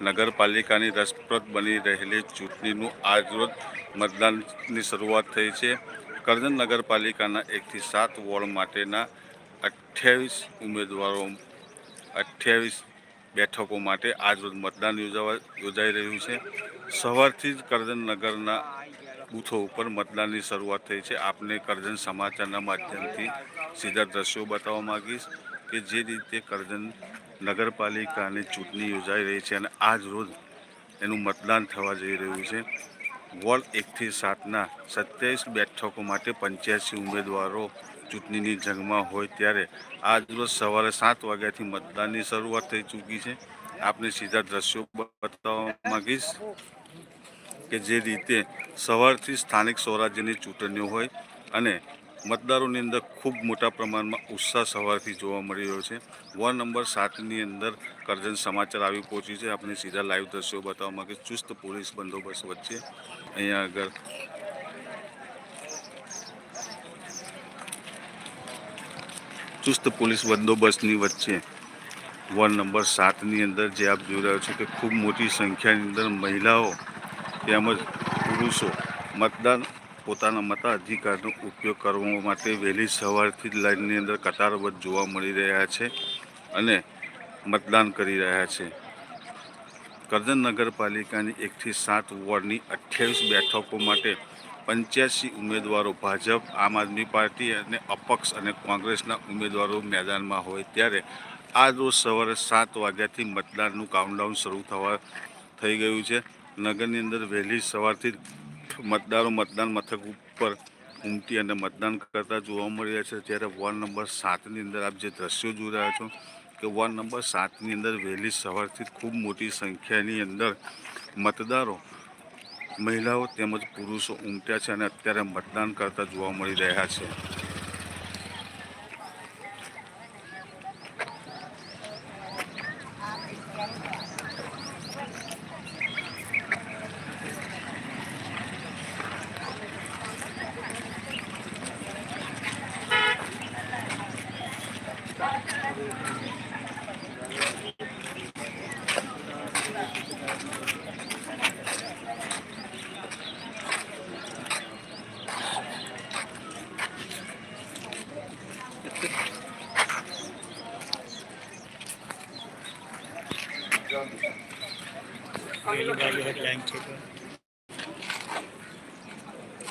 નગરપાલિકાની રસપ્રદ બની રહેલી ચૂંટણીનું આજરોજ મતદાનની શરૂઆત થઈ છે. કરજણ નગરપાલિકાના એકથી સાત વોર્ડ માટેના અઠ્યાવીસ ઉમેદવારો, અઠ્યાવીસ બેઠકો માટે આજરોજ મતદાન યોજાવા, યોજાઈ રહ્યું છે. સવારથી જ કરજણ નગરના બૂથો ઉપર મતદાનની શરૂઆત થઈ છે. આપને કરજણ સમાચારના માધ્યમથી સીધા દ્રશ્યો બતાવવા માગીશ કે જે રીતે કરજણ નગરપાલિકાની ચૂંટણી યોજાઈ રહી છે અને આજ રોજ એનું મતદાન થવા જઈ રહ્યું છે. વોર્ડ એકથી સાતના સત્યાવીસ બેઠકો માટે પંચ્યાસી ઉમેદવારો ચૂંટણીની જંગમાં હોય ત્યારે આજ રોજ સવારે સાત વાગ્યાથી મતદાનની શરૂઆત થઈ ચૂકી છે. આપને સીધા દ્રશ્યો બતાવવા માગીશ કે જે રીતે સવારથી સ્થાનિક સ્વરાજ્યની ચૂંટણીઓ હોય અને મતદારોની અંદર ખૂબ મોટા પ્રમાણમાં ઉત્સાહ સવારથી જોવા મળી રહ્યો છે. વોર્ડ નંબર સાતની અંદર કરજણ સમાચાર આવી પહોંચ્યું છે. આપણે સીધા લાઈવ દ્રશ્યો બતાવવા માગે ચુસ્ત પોલીસ બંદોબસ્ત વચ્ચે. અહીંયા આગળ ચુસ્ત પોલીસ બંદોબસ્તની વચ્ચે વોર્ડ નંબર સાતની અંદર જે આપ જોઈ રહ્યો છો કે ખૂબ મોટી સંખ્યાની અંદર મહિલાઓ તેમજ પુરુષો મતદાન પોતાના મતાધિકારનો ઉપયોગ કરવા માટે વહેલી સવારથી જ લાઇનની અંદર કતારબદ્ધ જોવા મળી રહ્યા છે અને મતદાન કરી રહ્યા છે. કરજણ નગરપાલિકાની એકથી સાત વોર્ડની અઠ્યાવીસ બેઠકો માટે પંચ્યાસી ઉમેદવારો ભાજપ, આમ આદમી પાર્ટી અને અપક્ષ અને કોંગ્રેસના ઉમેદવારો મેદાનમાં હોય ત્યારે આજ રોજ સવારે સાત વાગ્યાથી મતદાનનું કાઉન્ટડાઉન શરૂ થવા થઈ ગયું છે. નગરની અંદર વહેલી સવારથી મતદારો મતદાન મથક ઉપર ઉમટી અને મતદાન કરતા જોવા મળી રહ્યા છે. જ્યારે વોર્ડ નંબર સાતની અંદર આપ જે દ્રશ્યો જોઈ રહ્યા છો કે વોર્ડ નંબર સાતની અંદર વહેલી સવારથી ખૂબ મોટી સંખ્યાની અંદર મતદારો, મહિલાઓ તેમજ પુરુષો ઉમટ્યા છે અને અત્યારે મતદાન કરતા જોવા મળી રહ્યા છે. Yeah, you got your headline taken.